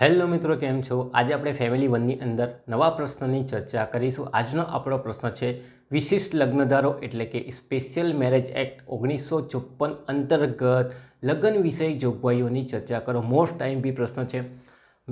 Hello મિત્રો, કેમ છો? આજે આપણે ફેમિલી વનની અંદર નવા પ્રશ્નની ચર્ચા કરીશું. આજનો આપણો પ્રશ્ન છે, વિશિષ્ટ લગ્નધારો એટલે કે સ્પેશિયલ મેરેજ એક્ટ ઓગણીસો ચોપન અંતર્ગત લગ્ન વિષયક જોગવાઈઓની ચર્ચા કરો. મોસ્ટ ટાઈમ બી પ્રશ્ન છે.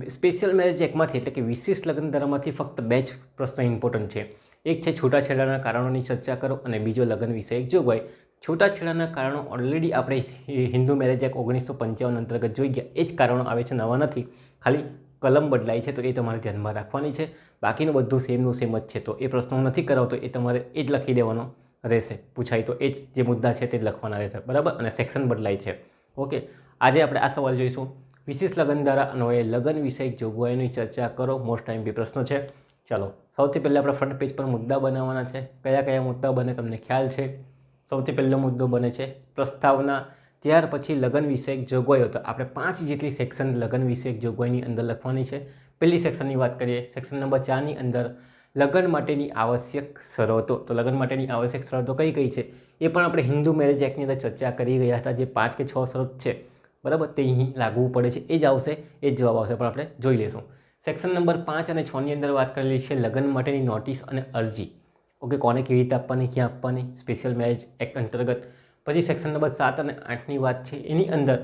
સ્પેશિયલ મેરેજ એક્ટમાંથી એટલે કે વિશિષ્ટ લગ્નધારામાંથી ફક્ત બે જ પ્રશ્ન ઇમ્પોર્ટન્ટ છે. એક છે છૂટાછેડાના કારણોની ચર્ચા કરો અને બીજો લગ્ન વિષયક જોગવાઈ. છૂટાછેડાના કારણો ઓલરેડી આપણે હિન્દુ મેરેજ એક્ટ ઓગણીસો પંચાવન અંતર્ગત જોઈ ગયા. એ જ કારણો આવે છે, નવા નથી. ખાલી કલમ બદલાય છે તો એ તમારે ધ્યાનમાં રાખવાની છે. બાકીનું બધું સેમનું સેમ જ છે તો એ પ્રશ્નો નથી કરાવતો, એ તમારે એ જ લખી દેવાનો રહેશે. પૂછાય તો એ જ જે મુદ્દા છે તે જ લખવાના રહેશે, બરાબર? અને સેક્શન બદલાય છે. ઓકે, આજે આપણે આ સવાલ જોઈશું. વિશેષ લગ્ન દ્વારા અન્વયે લગ્ન વિષયક જોગવાઈની ચર્ચા કરો. મોસ્ટ ટાઈમ બી પ્રશ્ન છે. ચાલો, સૌથી પહેલાં આપણે ફ્રન્ટ પેજ પર મુદ્દા બનાવવાના છે. કયા કયા મુદ્દા બને, તમને ખ્યાલ છે? સૌથી પહેલો મુદ્દો બને છે પ્રસ્તાવના ત્યાર પછી લગ્ન વિષયક જોગવાઈઓ તો આપણે પાંચ જેટલી સેક્શન લગ્ન વિષયક જોગવાઈની અંદર લખવાની છે. પહેલી સેક્શનની વાત કરીએ સેક્શન નંબર ચારની અંદર લગ્ન માટેની આવશ્યક શરતો. તો લગ્ન માટેની આવશ્યક શરતો કઈ કઈ છે? એ પણ આપણે હિન્દુ મેરેજ એક્ટની અંદર ચર્ચા કરી ગયા હતા. જે પાંચ કે છ શરત છે. બરાબર? તે અહીં લાગવું પડે છે. એ જ આવશે, એ જ જવાબ આવશે. પણ આપણે જોઈ લઈશું. સેક્શન નંબર પાંચ અને છની અંદર વાત કરેલી છે લગ્ન માટેની નોટિસ અને અરજી. ઓકે કોને કેવી રીતે આપવાની, ક્યાં આપવાની? સ્પેશિયલ મેરેજ એક્ટ અંતર્ગત પછી સેક્શન નંબર સાત અને આઠની વાત છે, એની અંદર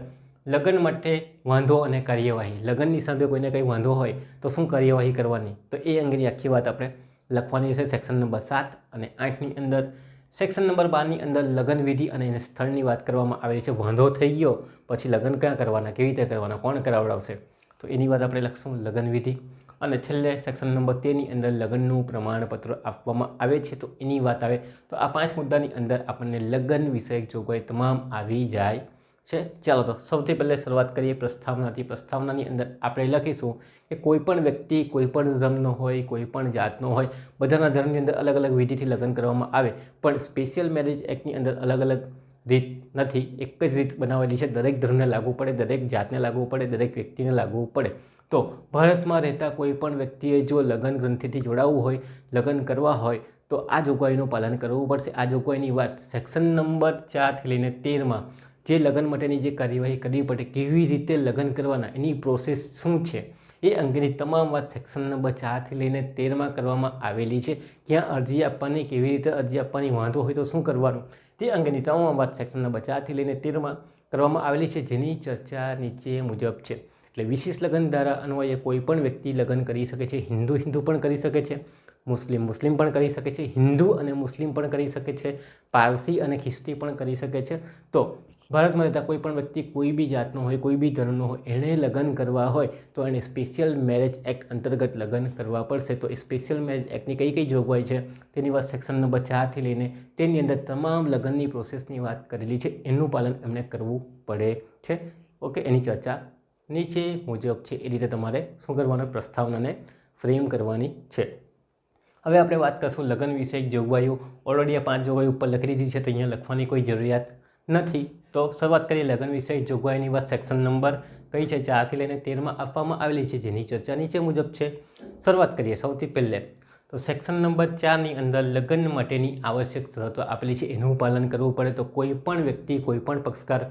લગ્ન માટે વાંધો અને કાર્યવાહી. લગ્નની સામે કોઈને કંઈ વાંધો હોય તો શું કાર્યવાહી કરવાની? તો એ અંગેની આખી વાત આપણે લખવાની છે સેક્શન નંબર સાત અને આઠની અંદર. સેક્શન નંબર બારની અંદર લગ્ન વિધિ અને એને સ્થળની વાત કરવામાં આવેલી છે. વાંધો થઈ ગયો, પછી લગ્ન ક્યાં કરવાના, કેવી રીતે કરવાના, કોણ કરાવડાવશે? તો એની વાત આપણે લખશું લગ્ન વિધિ. અને છેલ્લે સેક્શન નંબર તેરની અંદર લગ્નનું પ્રમાણપત્ર આપવામાં આવે છે. તો એની વાત આવે તો આ પાંચ મુદ્દાની અંદર આપણને લગ્ન વિષયક જોગવાઈ તમામ આવી જાય છે. ચાલો તો સૌથી પહેલાં શરૂઆત કરીએ પ્રસ્તાવનાથી. પ્રસ્તાવનાની અંદર આપણે લખીશું કે કોઈપણ વ્યક્તિ, કોઈ પણ ધર્મનો હોય કોઈપણ જાતનો હોય, બધાના ધર્મની અંદર અલગ અલગ વિધિથી લગ્ન કરવામાં આવે. પણ સ્પેશિયલ મેરેજ એક્ટની અંદર અલગ અલગ રીત નથી. એક જ રીત બનાવેલી છે. દરેક ધર્મને લાગુ પડે, દરેક જાતને લાગુ પડે, દરેક વ્યક્તિને લાગવું પડે. તો ભારતમાં રહેતા કોઈ પણ વ્યક્તિએ જો લગ્ન ગ્રંથિથી જોડાવવું હોય, લગ્ન કરવા હોય, તો આ જોગવાઈનું પાલન કરવું પડશે. આ જોગવાઈની વાત સેક્શન નંબર ચારથી લઈને તેરમાં જે લગ્ન માટેની જે કાર્યવાહી કરવી પડે, કેવી રીતે લગ્ન કરવાના, એની પ્રોસેસ શું છે, એ અંગેની તમામ વાત સેક્શન નંબર ચારથી લઈને તેરમાં કરવામાં આવેલી છે. ક્યાં અરજી આપવાની, કેવી રીતે અરજી આપવાની, વાંધો હોય તો શું કરવાનું તે અંગેની તમામ વાત સેક્શનના બચાવથી લઈને તેરમાં કરવામાં આવેલી છે, જેની ચર્ચા નીચે મુજબ છે. એટલે વિશેષ લગ્ન દ્વારા અન્વયે કોઈપણ વ્યક્તિ લગ્ન કરી શકે છે, હિન્દુ હિન્દુ પણ કરી શકે છે, મુસ્લિમ મુસ્લિમ પણ કરી શકે છે, હિન્દુ અને મુસ્લિમ પણ કરી શકે છે, પારસી અને ખ્રિસ્તી પણ કરી શકે છે. તો ભારતમાં રહેતા કોઈ પણ વ્યક્તિ કોઈ બી જાતનો હોય, કોઈ બી ધર્મનો હોય, એણે લગ્ન કરવા હોય તો એણે સ્પેશિયલ મેરેજ એક્ટ અંતર્ગત લગ્ન કરવા પડશે. તો એ સ્પેશિયલ મેરેજ એક્ટની કઈ કઈ જોગવાઈ છે? તેની વાત સેક્શન નંબર ચારથી લઈને તેની અંદર તમામ લગ્નની પ્રોસેસની વાત કરેલી છે. એનું પાલન એમણે કરવું પડે છે. ઓકે એની ચર્ચા નીચે મુજબ છે. એ રીતે તમારે શું કરવાનો, પ્રસ્તાવનાને ફ્રેમ કરવાની છે. હવે આપણે વાત કરશું લગ્ન વિષયક જોગવાઈઓ. ઓલરેડી આ પાંચ જોગવાઈઓ ઉપર લખી દીધી છે, તો અહીંયા લખવાની કોઈ જરૂરિયાત નથી. તો શરૂઆત કરીએ લગ્ન વિષય જોગવાઈની વાત સેક્શન નંબર કઈ છે? ચારથી લઈને તેરમાં આપવામાં આવેલી છે, જેની ચર્ચા નીચે મુજબ છે. શરૂઆત કરીએ સૌથી પહેલે. તો સેક્શન નંબર ચારની અંદર લગ્ન માટેની આવશ્યક શરતો આપેલી છે. એનું પાલન કરવું પડે તો કોઈ પણ વ્યક્તિ, કોઈ પણ પક્ષકાર,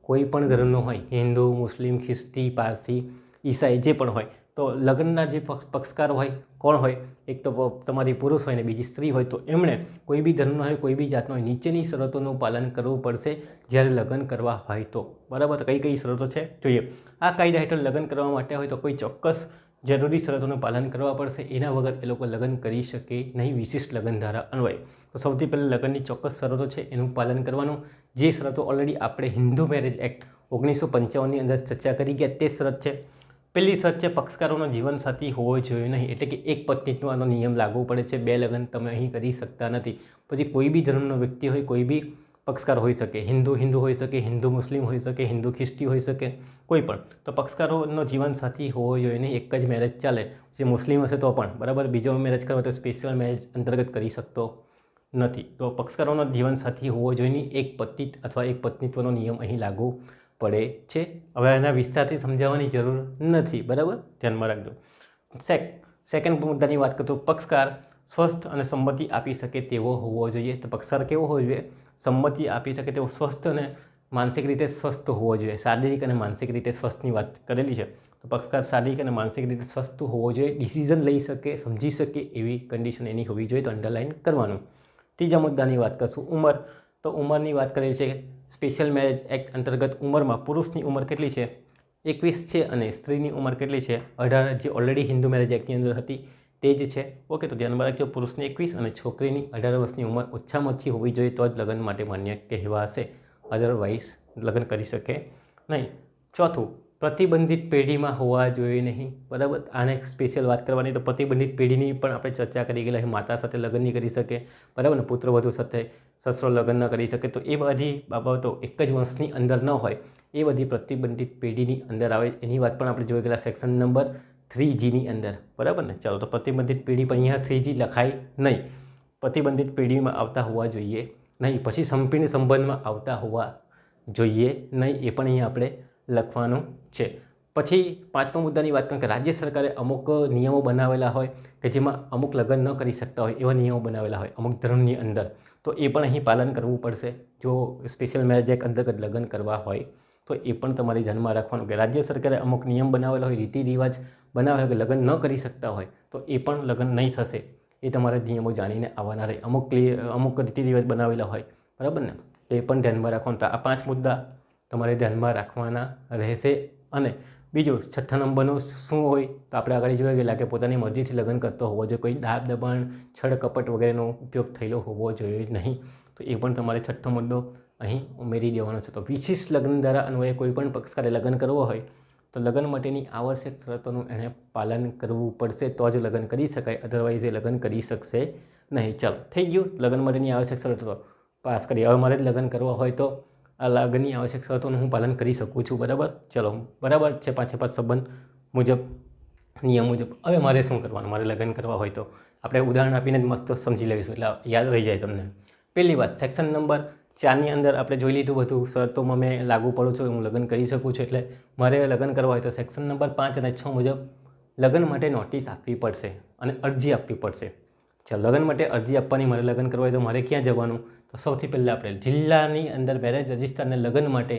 કોઈ પણ ધર્મનો હોય, હિન્દુ, મુસ્લિમ, ખ્રિસ્તી, પારસી, ઈસાઈ, જે પણ હોય તો લગ્નના જે પક્ષકાર હોય, કોણ હોય, એક તો તમારી પુરુષ હોય ને બીજી સ્ત્રી હોય, તો એમણે કોઈ બી ધર્મનો હોય, કોઈ બી જાતનો હોય, નીચેની શરતોનું પાલન કરવું પડશે જ્યારે લગ્ન કરવા હોય તો. બરાબર? કઈ કઈ શરતો છે? જોઈએ. આ કાયદા હેઠળ લગ્ન કરવા માટે હોય તો કોઈ ચોક્કસ જરૂરી શરતોનું પાલન કરવા પડશે. એના વગર એ લોકો લગ્ન કરી શકે નહીં, વિશિષ્ટ લગ્ન ધારા અન્વય. તો સૌથી પહેલાં લગ્નની ચોક્કસ શરતો છે, એનું પાલન કરવાનું. જે શરતો ઓલરેડી આપણે હિન્દુ મેરેજ એક્ટ ઓગણીસો પંચાવનની અંદર ચર્ચા કરી ગયા, તે શરત છે. પહેલી સત છે પક્ષકારોનો જીવનસાથી હોવો જોઈએ નહીં. એટલે કે એક પત્નીત્વનો નિયમ લાગુ પડે છે, બે લગ્ન તમે અહીં કરી શકતા નથી. પછી કોઈ બી ધર્મનો વ્યક્તિ હોય, કોઈ બી પક્ષકાર હોઈ શકે. હિન્દુ હિન્દુ હોઈ શકે, હિન્દુ મુસ્લિમ હોઈ શકે, હિન્દુ ખ્રિસ્તી હોઈ શકે, કોઈ પણ. તો પક્ષકારોનો જીવનસાથી હોવો જોઈએ નહીં, એક જ મેરેજ ચાલે. જે મુસ્લિમ હશે તો પણ, બરાબર? બીજો મેરેજ કરો તો સ્પેશિયલ મેરેજ અંતર્ગત કરી શકતો નથી. તો પક્ષકારોનો જીવનસાથી હોવો જોઈએ નહીં. એક પતિ અથવા એક પત્નીત્વનો નિયમ અહીં લાગુ પડે છે. હવે એના વિસ્તારથી સમજાવવાની જરૂર નથી, બરાબર? ધ્યાનમાં રાખજો. સેક સેકન્ડ મુદ્દાની વાત કરતો પક્ષકાર સ્વસ્થ અને સંમતિ આપી શકે તેવો હોવો જોઈએ. તો પક્ષકાર કેવો હોવો જોઈએ? સંમતિ આપી શકે તેવો સ્વસ્થ અને માનસિક રીતે સ્વસ્થ હોવો જોઈએ. શારીરિક અને માનસિક રીતે સ્વસ્થની વાત કરેલી છે. તો પક્ષકાર શારીરિક અને માનસિક રીતે સ્વસ્થ હોવો જોઈએ. ડિસિઝન લઈ શકે, સમજી શકે એવી કન્ડિશન એની હોવી જોઈએ તો અંડરલાઇન કરવાનું. ત્રીજા મુદ્દાની વાત કરશું ઉંમર. તો ઉંમરની વાત કરીએ છીએ સ્પેશિયલ મેરેજ એક્ટ અંતર્ગત ઉંમરમાં પુરુષની ઉંમર કેટલી છે? એકવીસ છે અને સ્ત્રીની ઉંમર કેટલી છે? અઢાર, જે ઓલરેડી હિન્દુ મેરેજ એક્ટની અંદર હતી, તે જ છે. ઓકે, તો ધ્યાનમાં રાખજો, પુરુષની એકવીસ અને છોકરીની અઢાર વર્ષની ઉંમર ઓછામાં ઓછી હોવી જોઈએ, તો જ લગ્ન માટે માન્ય કહેવાશે. અધરવાઇઝ લગ્ન કરી શકે નહીં. ચોથું પ્રતિબંધિત પેઢીમાં હોવા જોઈએ નહીં. બરાબર? આને સ્પેશિયલ વાત કરવાની તો પ્રતિબંધિત પેઢીની પણ આપણે ચર્ચા કરી ગયેલા માતા સાથે લગ્ન નહીં કરી શકે. બરાબર? ને પુત્રવધુ સાથે, સસરો લગ્ન ન કરી શકે. તો એ બધી બાબતો એક જ વંશની અંદર ન હોય. એ બધી પ્રતિબંધિત પેઢીની અંદર આવે. એની વાત પણ આપણે જોઈ ગયેલા સેક્શન નંબર થ્રી અંદર. બરાબર ને? ચાલો, તો પ્રતિબંધિત પેઢી પણ અહીંયા થ્રી લખાય નહીં. પ્રતિબંધિત પેઢીમાં આવતા હોવા જોઈએ નહીં. પછી સંપીર્ણ સંબંધમાં આવતા હોવા જોઈએ નહીં. એ પણ અહીંયા આપણે લખવાનું છે. પછી પાંચમા મુદ્દાની વાત કરું કે રાજ્ય સરકારે અમુક નિયમો બનાવેલા હોય કે જેમાં અમુક લગ્ન ન કરી શકતા હોય એવા નિયમો બનાવેલા હોય અમુક ધર્મની અંદર. તો એ પણ અહીં પાલન કરવું પડશે. જો સ્પેશિયલ મેરેજ એક અંતર્ગત લગ્ન કરવા હોય, તો એ પણ તમારે ધ્યાનમાં રાખવાનું કે રાજ્ય સરકારે અમુક નિયમ બનાવેલા હોય, રીતિ રિવાજ બનાવેલા કે લગ્ન ન કરી શકતા હોય, તો એ પણ લગ્ન નહીં થશે. એ તમારે નિયમો જાણીને આવવાના રહે. અમુક અમુક રીતિ રિવાજ બનાવેલા હોય. બરાબર ને? એ પણ ધ્યાનમાં રાખવાનું. તો આ પાંચ મુદ્દા તમારે ધ્યાનમાં રાખવાના રહેશે. અને બીજું છઠ્ઠા નંબરનું શું હોય, તો આપણે આગળ જોઈએ ગયેલા કે પોતાની મરજીથી લગ્ન કરતો હોવો જોઈએ. કોઈ દાબ દબાણ છળ કપટ વગેરેનો ઉપયોગ થયેલો હોવો જોઈએ નહીં. તો એ પણ તમારે છઠ્ઠો મુદ્દો અહીં ઉમેરી દેવાનો છે. તો વિશિષ્ટ લગ્ન દ્વારા અન્વયે કોઈ પણ પક્ષકારે લગ્ન કરવો હોય, તો લગ્ન માટેની આવશ્યક શરતોનું એણે પાલન કરવું પડશે. તો જ લગ્ન કરી શકાય અધરવાઇઝ એ લગ્ન કરી શકશે નહીં. ચાલો, થઈ ગયું લગ્ન માટેની આવશ્યક શરતો. પાસ કરી હવે મારે જ લગ્ન કરવા હોય તો લગ્નની આવશ્યક શરતોનું હું પાલન કરી શકું છું. બરાબર? ચલો, બરાબર છે પાંચે પાંચ સંબંધ મુજબ, નિયમ મુજબ. હવે મારે શું કરવાનું? મારે લગ્ન કરવા હોય તો આપણે ઉદાહરણ આપીને જ મસ્ત સમજી લઈશું. એટલે યાદ રહી જાય તમને. પહેલી વાત સેક્શન નંબર ચારની અંદર આપણે જોઈ લીધું બધું. શરતોમાં મેં લાગુ પડું છું, હું લગ્ન કરી શકું છું. એટલે મારે લગ્ન કરવા હોય તો સેક્શન નંબર પાંચ અને છ મુજબ લગ્ન માટે નોટિસ આપવી પડશે અને અરજી આપવી પડશે. લગ્ન માટે અરજી આપવાની, મારે લગ્ન કરવા હોય તો મારે ક્યાં જવાનું? તો સૌથી પહેલાં આપણે જિલ્લાની અંદર મેરેજ રજિસ્ટરને લગ્ન માટે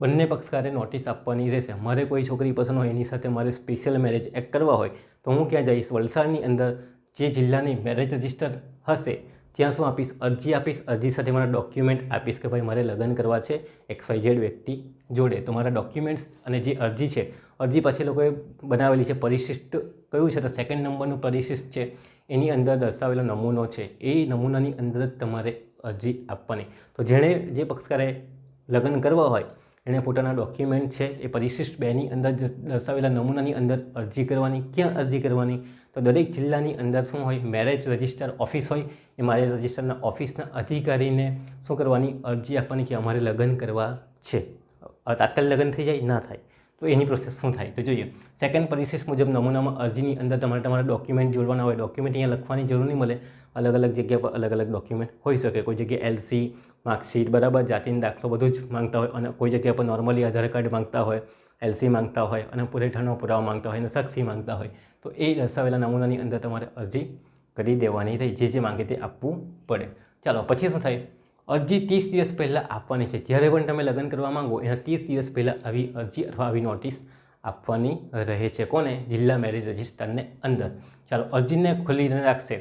બંને પક્ષકારે નોટિસ આપવાની રહેશે. મારે કોઈ છોકરી પસંદ હોય એની સાથે મારે સ્પેશિયલ મેરેજ એક્ટ કરવા હોય તો હું ક્યાં જઈશ? વલસાડની અંદર જે જિલ્લાની મેરેજ રજિસ્ટર હશે, ત્યાં શું આપીશ? અરજી આપીશ. અરજી સાથે મારા ડોક્યુમેન્ટ આપીશ કે ભાઈ મારે લગ્ન કરવા છે એક્સ વાય ઝેડ વ્યક્તિ જોડે. તો મારા ડોક્યુમેન્ટ્સ અને જે અરજી છે, અરજી પાછી લોકોએ બનાવેલી છે, પરિશિષ્ટ કયું છે? તો સેકન્ડ નંબરનું પરિશિષ્ટ છે. એની અંદર દર્શાવેલો નમૂનો છે. એ નમૂનાની અંદર જ તમારે અરજી આપવાની. તો જેણે જે પક્ષકારે લગ્ન કરવા હોય, એણે પોતાના ડોક્યુમેન્ટ છે એ પરિશિષ્ટ બેની અંદર દર્શાવેલા નમૂનાની અંદર અરજી કરવાની. ક્યાં અરજી કરવાની? તો દરેક જિલ્લાની અંદર શું હોય? મેરેજ રજિસ્ટર ઓફિસ હોય. એ મારે રજિસ્ટરના ઓફિસના અધિકારીને શું કરવાની? અરજી આપવાની કે અમારે લગ્ન કરવા છે. તાત્કાલિક લગ્ન થઈ જાય? ના થાય. તો એની પ્રોસેસ શું થાય? તો જોઈએ સેકન્ડ પરિશિષ્ટ મુજબ નમૂનામાં અરજીની અંદર તમારે તમારા ડોક્યુમેન્ટ જોડવાના હોય ડોક્યુમેન્ટ અહીંયા લખવાની જરૂર નહીં મળે. અલગ અલગ જગ્યા પર અલગ અલગ ડોક્યુમેન્ટ હોઈ શકે. કોઈ જગ્યાએ એલસી માર્કશીટ બરાબર, જાતિનો દાખલો બધું જ માંગતા હોય અને કોઈ જગ્યા પર નોર્મલી આધાર કાર્ડ માંગતા હોય એલસી માંગતા હોય અને પુરેઠાનો પુરાવો માંગતા હોય અને સાક્ષી માંગતા હોય. તો એ દર્શાવેલા નમૂનાની અંદર તમારે અરજી કરી દેવાની રહી, જે જે માંગે તે આપવું પડે. ચાલો, પછી શું થાય? અરજી ત્રીસ દિવસ પહેલાં આપવાની છે. જ્યારે પણ તમે લગ્ન કરવા માંગો, એના ત્રીસ દિવસ પહેલાં આવી અરજી અથવા આવી નોટિસ આપવાની રહે છે. કોને? જિલ્લા મેરેજ રજિસ્ટરને અંદર. ચાલો, અરજીને ખુલ્લીને રાખશે.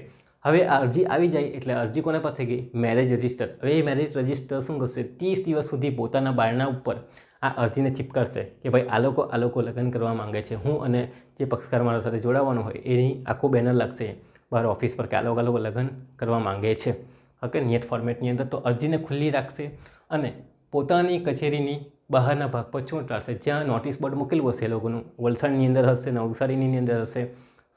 હવે આ અરજી આવી જાય એટલે અરજી કોને પાસે ગઈ? મેરેજ રજિસ્ટર હવે એ મેરેજ રજિસ્ટર શું કરશે? ત્રીસ દિવસ સુધી પોતાના બારણા ઉપર આ અરજીને ચિપકારશે કે ભાઈ, આ લોકો આ લોકો લગ્ન કરવા માંગે છે. હું અને જે પક્ષકાર મારા સાથે જોડાવાનું હોય, એની આખું બેનર લાગશે બહાર ઓફિસ પર કે આ લોકો લગ્ન કરવા માંગે છે. ઓકે નિયત ફોર્મેટની અંદર તો અરજીને ખુલ્લી રાખશે અને પોતાની કચેરીની બહારના ભાગ પર ચોંટાડશે જ્યાં નોટિસ બોર્ડ મૂકેલું હશે એ લોકોનું. વલસાડની અંદર હશે, નવસારીની અંદર હશે,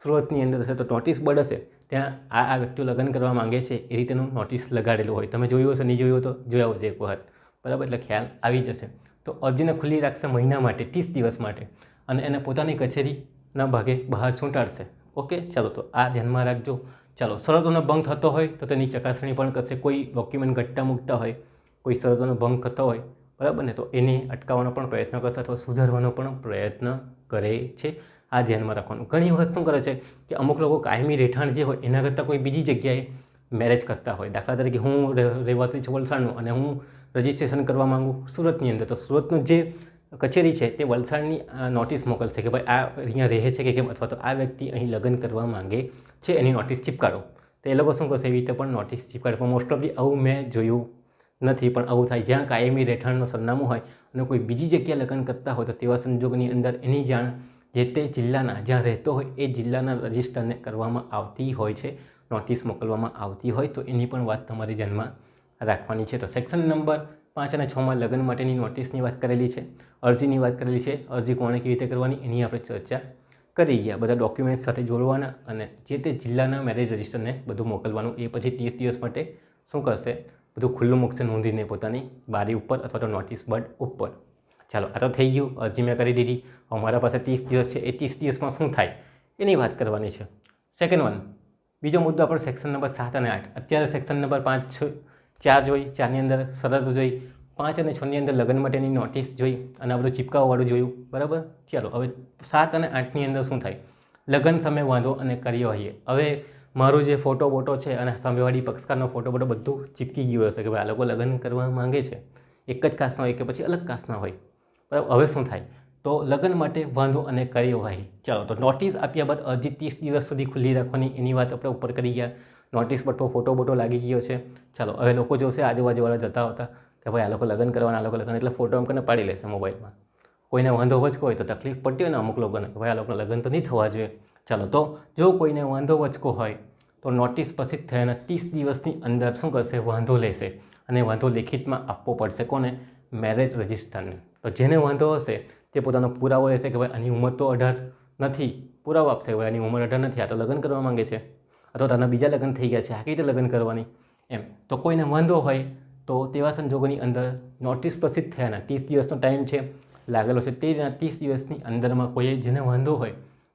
સુરતની અંદર હશે તો નોટિસ બોર્ડ હશે. ત્યાં આ આ વ્યક્તિઓ લગ્ન કરવા માંગે છે એ રીતેનું નોટિસ લગાડેલું હોય. તમે જોયું હશે, નહીં જોયું તો જોયા હોજો એક વખત. બરાબર? એટલે ખ્યાલ આવી જશે. તો અરજીને ખુલ્લી રાખશે મહિના માટે, ત્રીસ દિવસ માટે અને એને પોતાની કચેરીના ભાગે બહાર છૂંટાડશે. ઓકે? ચાલો, તો આ ધ્યાનમાં રાખજો. ચાલો, શરતોનો ભંગ થતો હોય તો તેની ચકાસણી પણ કરશે. કોઈ ડોક્યુમેન્ટ ઘટતા મૂકતા હોય, કોઈ શરતોનો ભંગ થતો હોય, બરાબર ને? તો એને અટકાવવાનો પણ પ્રયત્ન કરશે અથવા સુધારવાનો પણ પ્રયત્ન કરે છે. આ ધ્યાનમાં રાખવાનું. ઘણી વખત શું કરે છે કે અમુક લોકો કાયમી રહેઠાણ જે હોય, એના કરતાં કોઈ બીજી જગ્યાએ મેરેજ કરતા હોય. દાખલા તરીકે હું રહેવાસી છું વલસાડનું અને હું રજિસ્ટ્રેશન કરવા માગું સુરતની અંદર. તો સુરતનું જે કચેરી છે તે વલસાડની નોટિસ મોકલશે કે ભાઈ આ અહીંયા રહે છે કે કેમ? અથવા તો આ વ્યક્તિ અહીં લગ્ન કરવા માંગે છે, એની નોટિસ ચીપકાડો. તો એ લોકો શું કરશે? એવી રીતે પણ નોટિસ ચીપકાડે. પણ મોસ્ટ ઓફલી આવું મેં જોયું નથી, પણ આવું થાય. જ્યાં કાયમી રહેઠાણનું સરનામું હોય અને કોઈ બીજી જગ્યાએ લગ્ન કરતા હોય તો તેવા સંજોગોની અંદર એની જાણ જે તે જિલ્લાના જ્યાં રહેતો હોય એ જિલ્લાના રજિસ્ટરને કરવામાં આવતી હોય છે નોટિસ મોકલવામાં આવતી હોય, તો એની પણ વાત તમારી ધ્યાનમાં રાખવાની છે. તો સેક્શન નંબર પાંચ અને છમાં લગ્ન માટેની નોટિસની વાત કરેલી છે. અરજીની વાત કરેલી છે. અરજી કોણે કેવી રીતે કરવાની એની આપણે ચર્ચા કરી ગયા. બધા ડોક્યુમેન્ટ્સ સાથે જોડવાના અને જે તે જિલ્લાના મેરેજ રજિસ્ટરને બધું મોકલવાનું. એ પછી ત્રીસ દિવસ માટે શું કરશે? બધું ખુલ્લું મૂકશે નોંધીને પોતાની બારી ઉપર અથવા તો નોટિસ બોર્ડ ઉપર. ચાલો, આ તો થઈ ગયું. અરજી મેં કરી દીધી. અમારા મારા પાસે ત્રીસ દિવસ છે. એ ત્રીસ દિવસમાં શું થાય? એની વાત કરવાની છે. સેકન્ડ વન બીજો મુદ્દો આપણે સેક્શન નંબર સાત અને આઠ. અત્યારે સેક્શન નંબર પાંચ ચાર જોઈ. ચારની અંદર સરહદ જોઈ. પાંચ અને છની અંદર લગ્ન માટેની નોટિસ જોઈ અને આ બધું ચીપકાવવાળું જોયું. બરાબર? ચાલો, હવે સાત અને આઠની અંદર શું થાય? લગ્ન સમય વાંધો અને કાર્યવાહી હવે મારો જે ફોટો બોટો છે અને સામેવાળી પક્ષકારનો ફોટો બોટો બધું ચીપકી ગયું હશે કે ભાઈ આ લોકો લગ્ન કરવા માંગે છે. એક જ કાસ્ટના હોય કે પછી અલગ કાસ્ટના હોય. બરાબર? હવે શું થાય? તો લગ્ન માટે વાંધો અને કાર્યવાહી ચાલો, તો નોટિસ આપ્યા બાદ અરજી ત્રીસ દિવસ સુધી ખુલ્લી રાખવાની એની વાત આપણે ઉપર કરી ગયા. નોટિસ પર ફોટો બોટો લાગી ગયો છે. ચાલો, હવે લોકો જોશે આજુબાજુવાળા જતા હતા કે ભાઈ આ લોકો લગ્ન કરવાના, આ લોકો લગ્ન એટલે ફોટો એમ કરીને પાડી લેશે મોબાઈલમાં કોઈને વાંધો વચકો હોય તો તકલીફ પડતી હોય ને અમુક લોકોને કે ભાઈ આ લોકોના લગ્ન તો નહીં થવા જોઈએ. ચાલો તો જો કોઈને વાંધો વચકો હોય તો નોટિસ પછી થયાના ત્રીસ દિવસની અંદર શું કરશે? વાંધો લેશે અને વાંધો લેખિતમાં આપવો પડશે કોને? મેરેજ રજિસ્ટરને તો જેને વાંધો હશે તે પોતાનો પુરાવો લેશે કે ભાઈ આની ઉંમર તો અઢાર નથી. પુરાવો આપશે ભાઈ આની ઉંમર અઢાર નથી, આ તો લગ્ન કરવા માંગે છે. અથવા તેના બીજા લગ્ન થઈ ગયા છે, આ કઈ રીતે લગ્ન કરવાની? એમ. તો કોઈને વાંધો હોય તો તેવા સંજોગોની અંદર નોટિસ પ્રસિદ્ધ થયાના ત્રીસ દિવસનો ટાઈમ છે, લાગેલો છે. તે ત્રીસ દિવસની અંદરમાં કોઈએ જેને વાંધો હોય,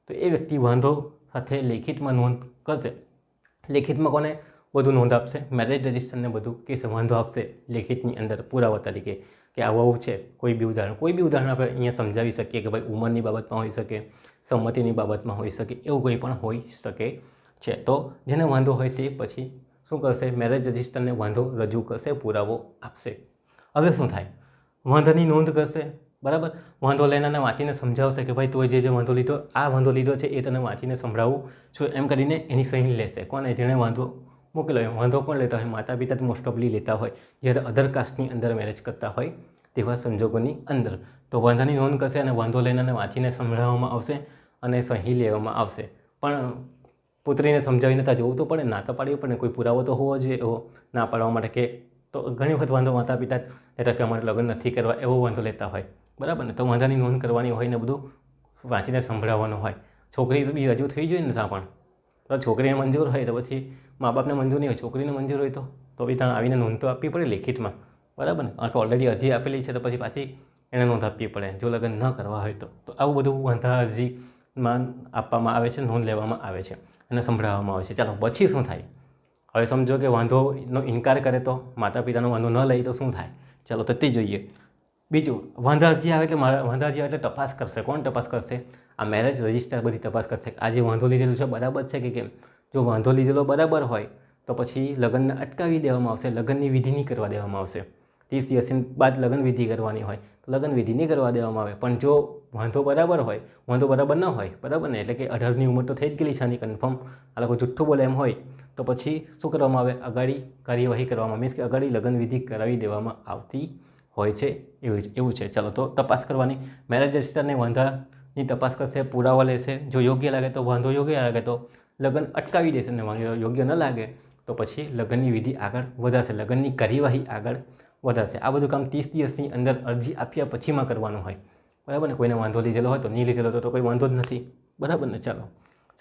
તો એ વ્યક્તિ વાંધો સાથે લેખિતમાં નોંધ કરશે. લેખિતમાં કોને બધું નોંધ આપશે? મેરેજ રજિસ્ટરને બધું કેસે વાંધો આપશે? લેખિતની અંદર પુરાવા તરીકે કે આવું આવું છે, કોઈ બી ઉદાહરણ. કોઈ બી ઉદાહરણ આપણે અહીંયા સમજાવી શકીએ કે ભાઈ ઉંમરની બાબતમાં હોઈ શકે, સંમતિની બાબતમાં હોઈ શકે, એવું કંઈ પણ હોઈ શકે છે. તો જેને વાંધો હોય તે પછી શું કરશે? મેરેજ રજિસ્ટરને વાંધો રજૂ કરશે, પુરાવો આપશે. હવે શું થાય? વાંધાની નોંધ કરશે, બરાબર? વાંધો લેનારને વાંચીને સમજાવશે કે ભાઈ તું જે જે વાંધો લીધો, આ વાંધો લીધો છે એ તને વાંચીને સંભળાવું છું. એમ કરીને એની સહી લેશે. કોને? જેણે વાંધો મોકલ્યો હોય. વાંધો કોણ લેતા હોય? માતા પિતા મોસ્ટ ઓફલી લેતા હોય. જ્યારે અધર કાસ્ટની અંદર મેરેજ કરતા હોય, તેવા સંજોગોની અંદર. તો વાંધાની નોંધ કરશે અને વાંધો લેનારને વાંચીને સંભળાવવામાં આવશે અને સહી લેવામાં આવશે. પણ પુત્રીને સમજાવીને ત્યાં જવું તો પડે, ના તો પાડવી પડે કોઈ પુરાવો તો હોવો જોઈએ, એવો ના પાડવા માટે કે તો ઘણી વખત વાંધો માતા પિતા એટલે કે અમારે લગ્ન નથી કરવા, એવો વાંધો લેતા હોય. બરાબર ને? તો વાંધાની નોંધ કરવાની હોય ને બધું વાંચીને સંભળાવવાનું હોય. છોકરી બી રજૂ થઈ જોઈએ ને ત્યાં પણ. તો છોકરીને મંજૂર હોય તો પછી મા બાપને મંજૂર નહીં હોય, છોકરીને મંજૂર હોય તો તો બી ત્યાં આવીને નોંધ તો આપવી પડે લેખિતમાં. બરાબર ને? કારણ કે ઓલરેડી અરજી આપેલી છે તો પછી પાછી એને નોંધ આપવી પડે. જો લગ્ન ન કરવા હોય તો. તો આવું બધું વાંધા અરજીમાં આપવામાં આવે છે, નોંધ લેવામાં આવે છે. અને સંભળાવવામાં આવે છે. ચાલો, પછી શું થાય? હવે સમજો કે વાંધોનો ઇનકાર કરે તો માતા પિતાનો વાંધો ન લઈ તો શું થાય? ચાલો તો તે જોઈએ. બીજું, વાંધાજી આવે એટલે વાંધાજી આવે એટલે તપાસ કરશે. કોણ તપાસ કરશે? આ મેરેજ રજિસ્ટર બધી તપાસ કરશે. આ જે વાંધો લીધેલો છે, બરાબર છે કે કેમ? જો વાંધો લીધેલો બરાબર હોય, તો પછી લગ્નને અટકાવી દેવામાં આવશે, લગ્નની વિધિ નહીં કરવા દેવામાં આવશે. ત્રીસ દિવસની બાદ લગ્નવિધિ કરવાની હોય. તો લગ્ન વિધિ નહીં કરવા દેવામાં આવે. પણ જો વાંધો બરાબર હોય, વાંધો બરાબર ન હોય, બરાબર ને? એટલે કે અઢારની ઉંમર તો થઈ જ ગયેલી છે આની કન્ફર્મ આ લોકો જુઠ્ઠું બોલે એમ હોય, તો પછી શું કરવામાં આવે? અગાડી કાર્યવાહી કરવામાં મીન્સ કે અગાડી લગ્ન વિધિ કરાવી દેવામાં આવતી હોય છે. એવું એવું છે. ચાલો, તો તપાસ કરવાની. મેરેજ રજિસ્ટરને વાંધાની તપાસ કરશે, પુરાવા લેશે. જો યોગ્ય લાગે તો, વાંધો યોગ્ય લાગે તો લગ્ન અટકાવી દેશે ને, વાંધો યોગ્ય ન લાગે તો પછી લગ્નની વિધિ આગળ વધારશે. લગ્નની કાર્યવાહી આગળ વધારશે આ બધું કામ ત્રીસ દિવસની અંદર અરજી આપ્યા પછીમાં કરવાનું હોય. બરાબર ને? કોઈને વાંધો લીધેલો હોય તો નહીં લીધેલો તો કોઈ વાંધો જ નથી. બરાબર ને? ચાલો.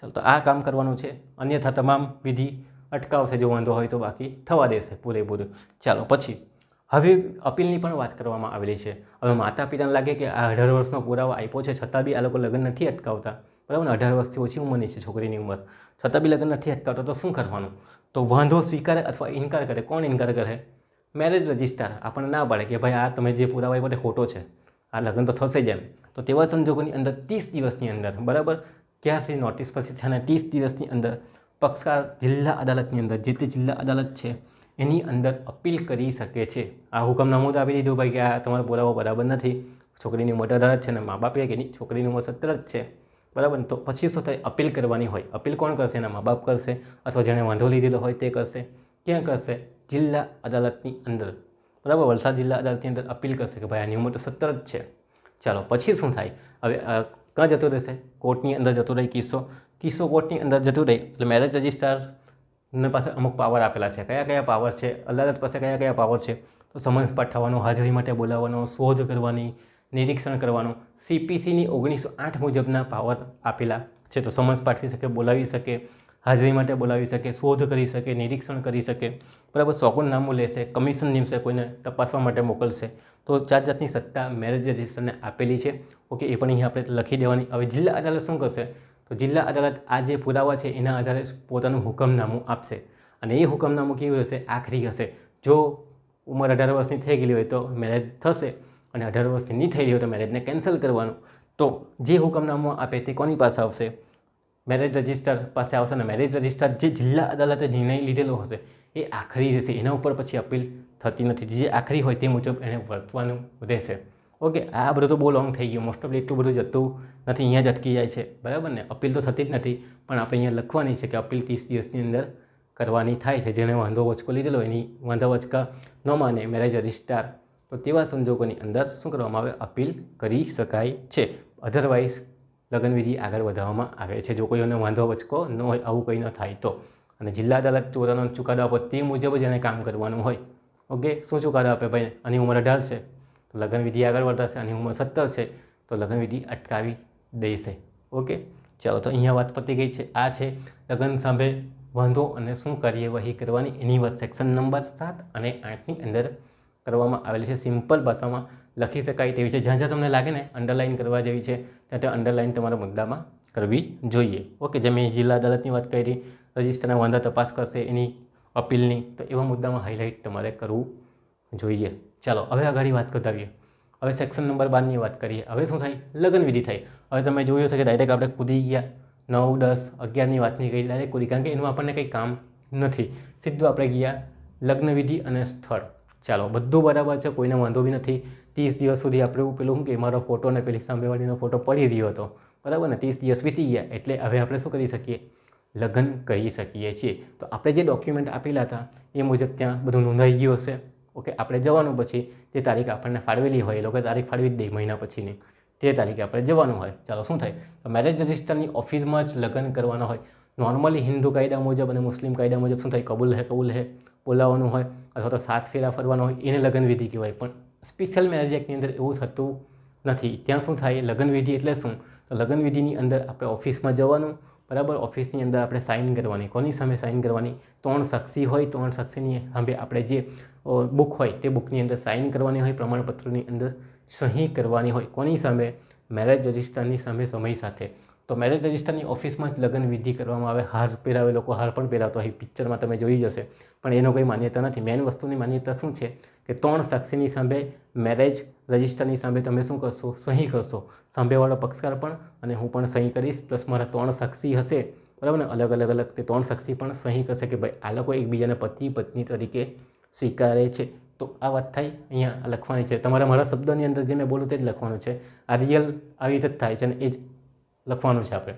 ચાલો, તો આ કામ કરવાનું છે. અન્યથા તમામ વિધિ અટકાવશે જો વાંધો હોય તો બાકી થવા દેશે પૂરેપૂરું. ચાલો, પછી. હવે અપીલની પણ વાત કરવામાં આવેલી છે. હવે માતા પિતાને લાગે કે આ અઢાર વર્ષનો પુરાવો આપ્યો છે છતાં બી આ લોકો લગ્ન નથી અટકાવતા. બરાબર ને? અઢાર વર્ષથી ઓછી ઉંમરની છે છોકરીની ઉંમર. છતાં બી લગ્ન નથી અટકાવતા તો શું કરવાનું? તો વાંધો સ્વીકારે અથવા ઇનકાર કરે? કોણ ઇનકાર કરે? મેરેજ રજિસ્ટર આપણને ના પાડે કે ભાઈ આ તમે જે પુરાવા માટે ખોટો છે. આ લગ્ન તો થશે જ એમ. તો તેવા સંજોગોની અંદર ત્રીસ દિવસની અંદર, બરાબર? ક્યારથી નોટિસ પછી છે અને ત્રીસ દિવસની અંદર પક્ષકાર જિલ્લા અદાલતની અંદર, જે તે જિલ્લા અદાલત છે, એની અંદર અપીલ કરી શકે છે. આ હુકમનામું જ આપી દીધું ભાઈ કે આ તમારો પુરાવો બરાબર નથી. છોકરીની ઉંમર અઢાર છે અને મા બાપ કે છોકરીની ઉંમર સત્તર જ છે. બરાબર? તો પછી શું થાય? અપીલ કરવાની હોય. અપીલ કોણ કરશે? એના મા બાપ કરશે. અથવા જેણે વાંધો લીધેલો હોય તે કરશે. ક્યાં કરશે? જિલ્લા અદાલતની અંદર. બરાબર? વલસાડ જિલ્લા અદાલતની અંદર અપીલ કરશે કે ભાઈ આની ઉંમર તો સત્તર જ છે. ચાલો, પછી શું થાય? હવે ક્યાં જતો રહેશે? કોર્ટની અંદર જતો રહે કિસ્સો? કિસ્સો કોર્ટની અંદર જતું રહે, એટલે મેરેજ રજિસ્ટ્રારને પાસે અમુક પાવર આપેલા છે. કયા કયા પાવર છે? અદાલત પાસે કયા કયા પાવર છે? તો સમન્સ પાઠવવાનો, હાજરી માટે બોલાવવાનો, શોધ કરવાની, નિરીક્ષણ કરવાનું સીપીસીની ઓગણીસો આઠ મુજબના પાવર આપેલા છે. તો સમન્સ પાઠવી શકે, બોલાવી શકે હાજરી માટે બોલાવી શકે, શોધ કરી શકે, નિરીક્ષણ કરી શકે, બરાબર સોગંદનામું લેશે, કમિશન નીમશે, કોઈને તપાસવા માટે મોકલશે. તો જાત જાતની સત્તા મેરેજ રજિસ્ટરને આપેલી છે. ઓકે એ પણ અહીંયા આપણે લખી દેવાની. હવે જિલ્લા અદાલત શું કરશે? તો જિલ્લા અદાલત આ જે પુરાવા છે, એના આધારે પોતાનું હુકમનામું આપશે. અને એ હુકમનામું કેવું હશે આખરી હશે. જો ઉંમર અઢાર વર્ષની થઈ ગયેલી હોય તો મેરેજ થશે અને અઢાર વર્ષની નહીં થઈ હોય તો મેરેજને કેન્સલ કરવાનું. તો જે હુકમનામું આપે તે કોની પાસે આવશે? મેરેજ રજિસ્ટર પાસે આવશે અને મેરેજ રજિસ્ટર જે જિલ્લા અદાલતે નિર્ણય લીધેલો હશે, એ આખરી રહેશે. એના ઉપર પછી અપીલ થતી નથી. જે આખરી હોય તે મુજબ એણે વર્તવાનું રહેશે. ઓકે, આ બધું તો બહુ લોંગ થઈ ગયું. મોસ્ટ ઓફ એટલું બધું જતું નથી. અહીંયા જ અટકી જાય છે. બરાબર ને? અપીલ તો થતી જ નથી. પણ આપણે અહીંયા લખવાની છે કે અપીલ ત્રીસ દિવસની અંદર કરવાની થાય છે. જેણે વાંધો વચકો લીધેલો એની વાંધા વચકા ન માને મેરેજ રજિસ્ટ્રાર તો તેવા સંજોગોની અંદર શું કરવામાં આવે? અપીલ કરી શકાય છે. અધરવાઇઝ લગ્નવિધિ આગળ વધારવામાં આવે છે. જો કોઈઓને વાંધો વચકો ન હોય, આવું કંઈ ન થાય તો. અને જિલ્લા અદાલત ચોરાનો ચુકાદો આપો તે મુજબ જ એને કામ કરવાનું હોય. ઓકે? શું ચુકાદો આપે ભાઈ આની ઉંમર અઢાર છે. તો લગ્નવિધિ આગળ વધારશે, આની ઉંમર સત્તર છે. તો લગ્નવિધિ અટકાવી દેશે. ઓકે? ચાલો, તો અહીંયા વાત પતી ગઈ છે. આ છે લગ્ન સાંભે વાંધો અને શું કાર્યવાહી કરવાની એની વાત સેક્શન નંબર સાત અને આઠની અંદર કરવામાં આવેલી છે. સિમ્પલ ભાષામાં લખી શકાય તેવી છે. જ્યાં જ્યાં તમને લાગે ને અંડરલાઇન કરવા જેવી છે, ત્યાં ત્યાં અંડરલાઇન તમારા મુદ્દામાં કરવી જોઈએ. ઓકે જેમ મેં જિલ્લા અદાલતની વાત કરી, રજિસ્ટરના વાંધા તપાસ કરશે, એની અપીલની, તો એવા મુદ્દામાં હાઇલાઇટ તમારે કરવું જોઈએ. ચાલો, હવે આગળ વાત કરતાવીએ હવે સેક્શન નંબર બારની વાત કરીએ. હવે શું થાય? લગ્નવિધિ થાય. હવે તમે જોયું હશે કે ડાયરેક્ટ આપણે કૂદી ગયા. નવ, દસ, અગિયારની વાત નહીં કરી ડાયરેક્ટ કૂદી. કારણ કે એનું આપણને કંઈ કામ નથી. સીધું આપણે ગયા લગ્નવિધિ અને સ્થળ. ચાલો, બધું બરાબર છે, કોઈને વાંધો બી નથી. ત્રીસ દિવસ સુધી આપણે પેલું શું કે, મારો ફોટો ને પેલી સામેવાળીનો ફોટો પડી રહ્યો હતો. બરાબર ને? ત્રીસ દિવસ વીતી ગયા, એટલે હવે આપણે શું કરી શકીએ? લગ્ન કરી શકીએ છીએ. તો આપણે જે ડોક્યુમેન્ટ આપેલા હતા, એ મુજબ ત્યાં બધું નોંધાઈ ગયું હશે. ઓકે, આપણે જવાનું પછી, જે તારીખ આપણને ફાળવેલી હોય, એ લોકો તારીખ ફાળવી જ દે મહિના પછીની તે તારીખે આપણે જવાનું હોય. ચાલો, શું થાય? તો મેરેજ રજિસ્ટરની ઓફિસમાં જ લગ્ન કરવાના હોય. નોર્મલી હિન્દુ કાયદા મુજબ અને મુસ્લિમ કાયદા મુજબ શું થાય? કબૂલ હે કબૂલ હે. બોલાવવાનું હોય અથવા તો સાત ફેરા ફરવાનો હોય, એને લગ્નવિધિ કહેવાય. પણ સ્પેશિયલ મેરેજ એક્ટની અંદર એવું થતું નથી. ત્યાં શું થાય? લગ્નવિધિ એટલે શું? તો લગ્નવિધિની અંદર આપણે ઓફિસમાં જવાનું, બરાબર? ઓફિસની અંદર આપણે સાઇન કરવાની. કોની સામે સાઇન કરવાની? ત્રણ સાક્ષી હોય, ત્રણ સાક્ષીની સામે આપણે જે બુક હોય, તે બુકની અંદર સાઇન કરવાની હોય, પ્રમાણપત્રની અંદર સહી કરવાની હોય. કોની સામે? મેરેજ રજિસ્ટરની સામે સમય સાથે. તો મેરેજ રજિસ્ટરની ઓફિસમાં જ લગ્ન વિધિ કરવામાં આવે. હાર પહેરાવે, લોકો હાર પણ પહેરાવતા હોય. પિક્ચરમાં તમે જોઈ જશે પણ એનો કોઈ માન્યતા નથી. મેન વસ્તુની માન્યતા શું છે? કે ત્રણ સાક્ષીની સામે મેરેજ રજિસ્ટરની સામે તમે શું કરશો? સહી કરશો. સાંભેવાળો પક્ષકાર પણ અને હું પણ સહી કરીશ. પ્લસ મારા ત્રણ સાક્ષી હશે. બરાબર ને? અલગ અલગ અલગ. તે ત્રણ સાક્ષી પણ સહી કરશે કે ભાઈ, આ લોકો એકબીજાને પતિ, પત્ની તરીકે સ્વીકારે છે. તો આ વાત થાય અહીંયા લખવાની છે. તમારે મારા શબ્દની અંદર જે મેં બોલું તે જ લખવાનું છે. આ રિયલ આવી રીતે જ થાય છે અને એ જ લખવાનું છે આપણે.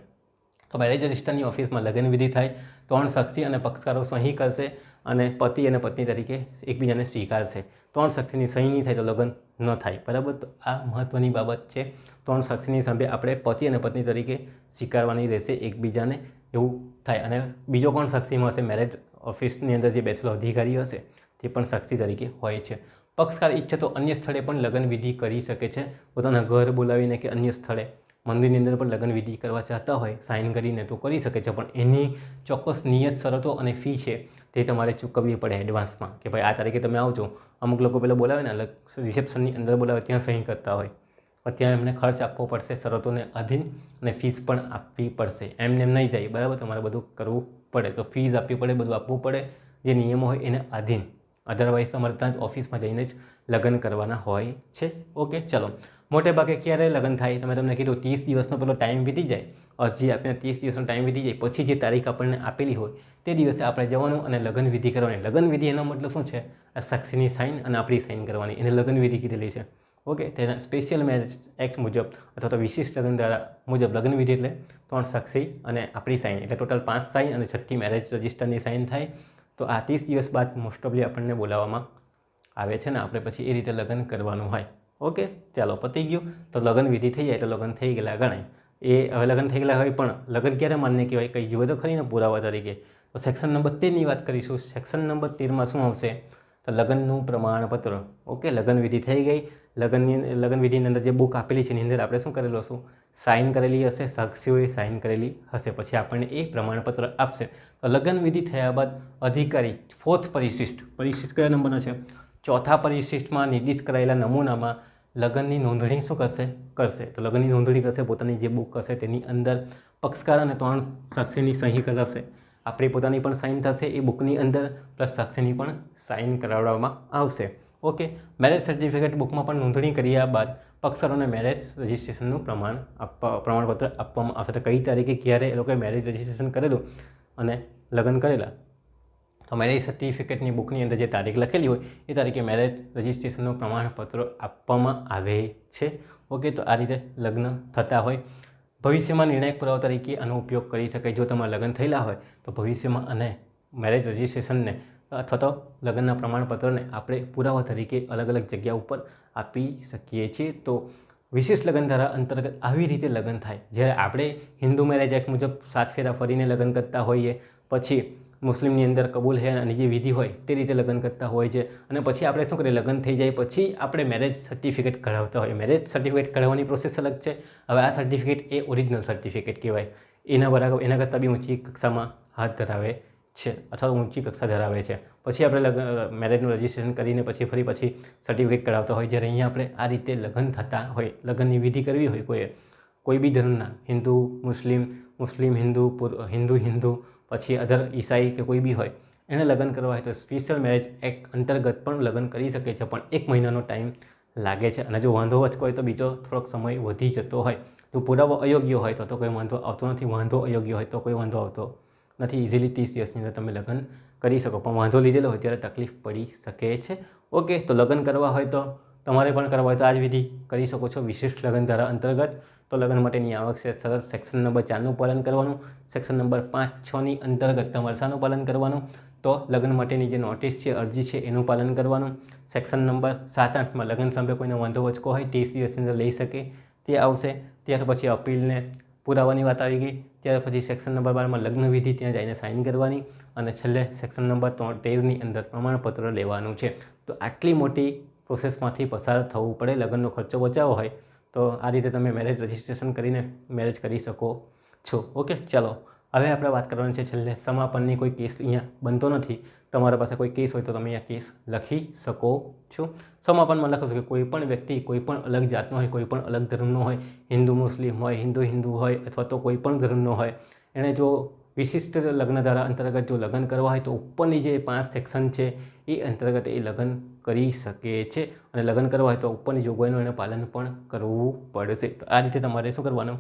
તો મેરેજ રજિસ્ટરની ઓફિસમાં લગ્ન વિધિ થાય, ત્રણ સાક્ષી અને પક્ષકારો સહી કરશે અને પતિ અને પત્ની તરીકે એકબીજાને સ્વીકારશે. ત્રણ સાક્ષીની સહી નહીં થાય તો લગ્ન ન થાય. બરાબર? તો આ મહત્ત્વની બાબત છે. ત્રણ સાક્ષીની સામે આપણે પતિ અને પત્ની તરીકે સ્વીકારવાની રહેશે, એકબીજાને એવું થાય. અને બીજો કોણ સાક્ષીમાં હશે? મેરેજ ઓફિસની અંદર જે બેસેલો અધિકારી હશે, તે પણ સાક્ષી તરીકે હોય છે. પક્ષકાર ઈચ્છે તો અન્ય સ્થળે પણ લગ્ન વિધિ કરી શકે છે. પોતાના ઘર બોલાવીને કે અન્ય સ્થળે મંદિરની અંદર પણ લગ્ન વિધિ કરવા ચાહતા હોય સાઇન કરીને તો કરી શકે છે, પણ એની ચોક્કસ નિયત શરતો અને ફી છે તે તમારે ચૂકવવી પડે એડવાન્સમાં કે ભાઈ આ તારીખે તમે આવજો. અમુક લોકો પહેલાં બોલાવે ને, અલગ રિસેપ્શનની અંદર બોલાવે, ત્યાં સહી કરતા હોય. પણ ત્યાં એમને ખર્ચ આપવો પડશે, શરતોને આધીન અને ફીસ પણ આપવી પડશે. એમને એમ નહીં જાય બરાબર, તમારે બધું કરવું પડે. તો ફીસ આપવી પડે, બધું આપવું પડે. જે નિયમો હોય એને અધીન અધરવાઇઝ તમારે ત્યાં જ ઓફિસમાં જઈને જ લગ્ન કરવાના હોય છે. ઓકે ચલો. મોટે ભાગે ક્યારે લગ્ન થાય? તમે તમને કીધું ત્રીસ દિવસનો પેલો ટાઈમ વીતી જાય. અરજી આપીને ત્રીસ દિવસનો ટાઈમ વીતી જાય, પછી જે તારીખ આપણને આપેલી હોય, તે દિવસે આપણે જવાનું અને લગ્ન વિધિ કરવાની. લગ્ન વિધિ એનો મતલબ શું છે? આ સાક્ષીની સાઇન અને આપણી સાઇન કરવાની. એને લગ્ન વિધિ કીધેલી છે. ઓકે તેના સ્પેશિયલ મેરેજ એક્ટ મુજબ અથવા તો વિશિષ્ટ લગ્ન દ્વારા મુજબ લગ્ન વિધિ એટલે ત્રણ સાક્ષી અને આપણી સાઈન એટલે ટોટલ પાંચ સાઈન અને છઠ્ઠી મેરેજ રજિસ્ટરની સાઈન થાય. તો આ ત્રીસ દિવસ બાદ મોસ્ટ ઓફલી આપણને બોલાવવામાં આવે છે ને, આપણે પછી એ રીતે લગ્ન કરવાનું હોય. ઓકે? ચાલો, પતી ગયું. તો લગ્ન વિધિ થઈ જાય તો લગ્ન થઈ ગયેલા ગણાય. એ હવે લગ્ન થઈ ગયેલા હોય પણ લગ્ન ક્યારે માન્ય કહેવાય? કંઈ જુએ તો ખરી ને પુરાવા તરીકે. તો સેક્શન નંબર તેરની વાત કરીશું. સેક્શન નંબર તેરમાં શું આવશે? તો લગ્નનું પ્રમાણપત્ર. ઓકે? લગ્ન વિધિ થઈ ગઈ. લગ્નની, લગ્ન વિધિની અંદર જે બુક આપેલી છે એની અંદર આપણે શું કરેલું હશું? સાઇન કરેલી હશે, સાક્ષીઓએ સાઇન કરેલી હશે. પછી આપણને એ પ્રમાણપત્ર આપશે. તો લગ્ન વિધિ થયા બાદ અધિકારી ફોર્થ પરિશિષ્ટ પરિશિષ્ટ કયા નંબરનો છે? ચોથા પરિશિષ્ટમાં નિર્દિષ્ટ કરાયેલા નમૂનામાં લગ્નની નોંધણી શું કરશે? કરશે. તો લગ્નની નોંધણી કરશે, પોતાની જે બુક કરશે તેની અંદર પક્ષકાર અને ત્રણ સાક્ષીની સહી કરાવશે. આપણી પોતાની પણ સાઇન થશે, એ બુકની અંદર પ્લસ સાક્ષીની પણ સાઇન કરાવવામાં આવશે. ઓકે મેરેજ સર્ટિફિકેટ બુકમાં પણ નોંધણી કર્યા બાદ પક્ષકારોને મેરેજ રજિસ્ટ્રેશનનું પ્રમાણ આપવા પ્રમાણપત્ર આપવામાં આવશે. કઈ તારીખે ક્યારે એ લોકોએ મેરેજ રજિસ્ટ્રેશન કરેલું અને લગ્ન કરેલા? તો મેરેજ સર્ટિફિકેટની બુકની અંદર જે તારીખ લખેલી હોય, એ તારીખે મેરેજ રજિસ્ટ્રેશનનું પ્રમાણપત્ર આપવામાં આવે છે. ઓકે તો આ રીતે લગ્ન થતા હોય. ભવિષ્યમાં નિર્ણાયક પુરાવા તરીકે આનો ઉપયોગ કરી શકાય. જો તમારા લગ્ન થયેલા હોય, તો ભવિષ્યમાં અને મેરેજ રજિસ્ટ્રેશનને અથવા તો લગ્નના પ્રમાણપત્રને આપણે પુરાવા તરીકે અલગ અલગ જગ્યા ઉપર આપી શકીએ છીએ. તો વિશેષ લગ્ન ધારા અંતર્ગત આવી રીતે લગ્ન થાય. જ્યારે આપણે હિન્દુ મેરેજ એક્ટ મુજબ સાત ફેરા ફરીને લગ્ન કરતા હોઈએ, પછી મુસ્લિમની અંદર કબૂલ હે અને જે વિધિ હોય તે રીતે લગ્ન કરતા હોય છે. અને પછી આપણે શું કરીએ? લગ્ન થઈ જાય પછી આપણે મેરેજ સર્ટિફિકેટ કઢાવતા હોઈએ. મેરેજ સર્ટિફિકેટ કઢાવવાની પ્રોસેસ અલગ છે. હવે આ સર્ટિફિકેટ એ ઓરિજિનલ સર્ટિફિકેટ કહેવાય. એના બરાબર, એના કરતાં બી ઊંચી કક્ષામાં હાથ ધરાવે છે. અથવા તો ઊંચી કક્ષા ધરાવે છે. પછી આપણે લગ્ન મેરેજનું રજિસ્ટ્રેશન કરીને પછી ફરી પછી સર્ટિફિકેટ કરાવતા હોય જ્યારે અહીંયા આપણે આ રીતે લગ્ન થતા હોય, લગ્નની વિધિ કરવી હોય કોઈએ, કોઈ બી ધર્મના, હિન્દુ, મુસ્લિમ મુસ્લિમ હિન્દુ હિન્દુ હિન્દુ, પછી અધર ઈસાઈ કે કોઈ બી હોય, એને લગ્ન કરવા હોય તો સ્પેશિયલ મેરેજ એક્ટ અંતર્ગત પણ લગ્ન કરી શકે છે, પણ એક મહિનાનો ટાઈમ લાગે છે. અને જો વાંધો વચકો હોય તો બીજો થોડોક સમય વધી જતો હોય. જો પુરાવો અયોગ્ય હોય તો તો કોઈ વાંધો આવતો નથી. વાંધો અયોગ્ય હોય તો કોઈ વાંધો આવતો નથી ઇઝીલી ત્રીસ દિવસની અંદર તમે લગ્ન કરી શકો. પણ વાંધો લીધેલો હોય ત્યારે તકલીફ પડી શકે છે. ઓકે તો લગ્ન કરવા હોય તો તમારે પણ કરવા હોય તો આ જ વિધિ કરી શકો છો. વિશિષ્ટ લગ્ન ધારા અંતર્ગત તો લગ્ન માટેની આવક છે સરસ. સેક્શન નંબર ચારનું પાલન કરવાનું. સેક્શન નંબર પાંચ છની અંતર્ગત તમારે શાનું પાલન કરવાનું. તો લગ્ન માટેની જે નોટિસ છે, અરજી છે, એનું પાલન કરવાનું. સેક્શન નંબર સાત આઠમાં લગ્ન સામે કોઈને વાંધો વચકો હોય, ત્રીસ દિવસની અંદર લઈ શકે. તે આવશે. ત્યાર પછી અપીલને પુરાવાની વાત આવી ગઈ, ત્યાર પછી સેક્શન નંબર બારમાં લગ્ન વિધિ ત્યાં જઈને સાઇન કરવાની અને છેલ્લે સેક્શન નંબર ત્રણ તેરની અંદર પ્રમાણપત્ર લેવાનું છે. તો આટલી મોટી પ્રોસેસમાંથી પસાર થવું પડે, લગ્નનો ખર્ચો બચાવવો હોય, તો આ રીતે તમે મેરેજ રજિસ્ટ્રેશન કરીને મેરેજ કરી શકો છો. ઓકે ચાલો. હવે આપણે વાત કરવાની છે છેલ્લે, સમાપનની કોઈ કેસ અહીંયા બનતો નથી. તમારા પાસે કોઈ કેસ હોય તો તમે અહીંયા કેસ લખી શકો છો. સમાપનમાં લખો છો કે કોઈ પણ વ્યક્તિ કોઈ પણ અલગ જાતનો હોય, કોઈ પણ અલગ ધર્મનો હોય, હિન્દુ, મુસ્લિમ હોય, હિન્દુ હિન્દુ હોય અથવા તો કોઈ પણ ધર્મનો હોય. એણે જો વિશિષ્ટ લગ્ન ધારા અંતર્ગત જો લગ્ન કરવા હોય તો ઉપરની જે પાંચ સેક્શન છે એ અંતર્ગત એ લગ્ન કરી શકે છે. અને લગ્ન કરવા હોય તો ઉપરની જોગવાઈનું એને પાલન પણ કરવું પડશે. તો આ રીતે તમારે શું કરવાનું?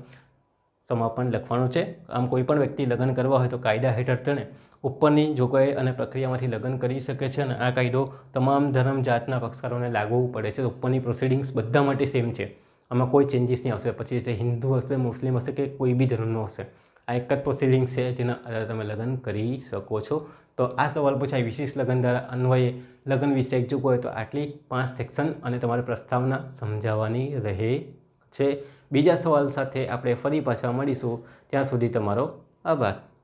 સમાપન લખવાનું છે. આમ કોઈ પણ વ્યક્તિ લગ્ન કરવા હોય તો કાયદા હેઠળ તેણે ઉપરની જોગવાઈ અને પ્રક્રિયામાંથી લગ્ન કરી શકે છે અને આ કાયદો તમામ ધર્મ જાતના પક્ષકારોને લાગુ પડે છે. ઉપરની પ્રોસિડિંગ્સ બધા માટે સેમ છે. આમાં કોઈ ચેન્જીસ નહીં આવશે. પછી તે હિન્દુ હશે, મુસ્લિમ હશે કે કોઈ બી ધર્મનો હશે. આ એક જ પ્રોસિડિંગ્સ છે જેના આધારે તમે લગ્ન કરી શકો છો. તો આ સવાલ પૂછાય વિશેષ લગ્ન દ્વારા અન્વયે લગ્ન વિશે હોય તો આટલી પાંચ સેક્શન અને તમારે પ્રસ્તાવના સમજાવવાની રહે છે. બીજા સવાલ સાથે આપણે ફરી પાછા મળીશું. ત્યાં સુધી તમારો આભાર.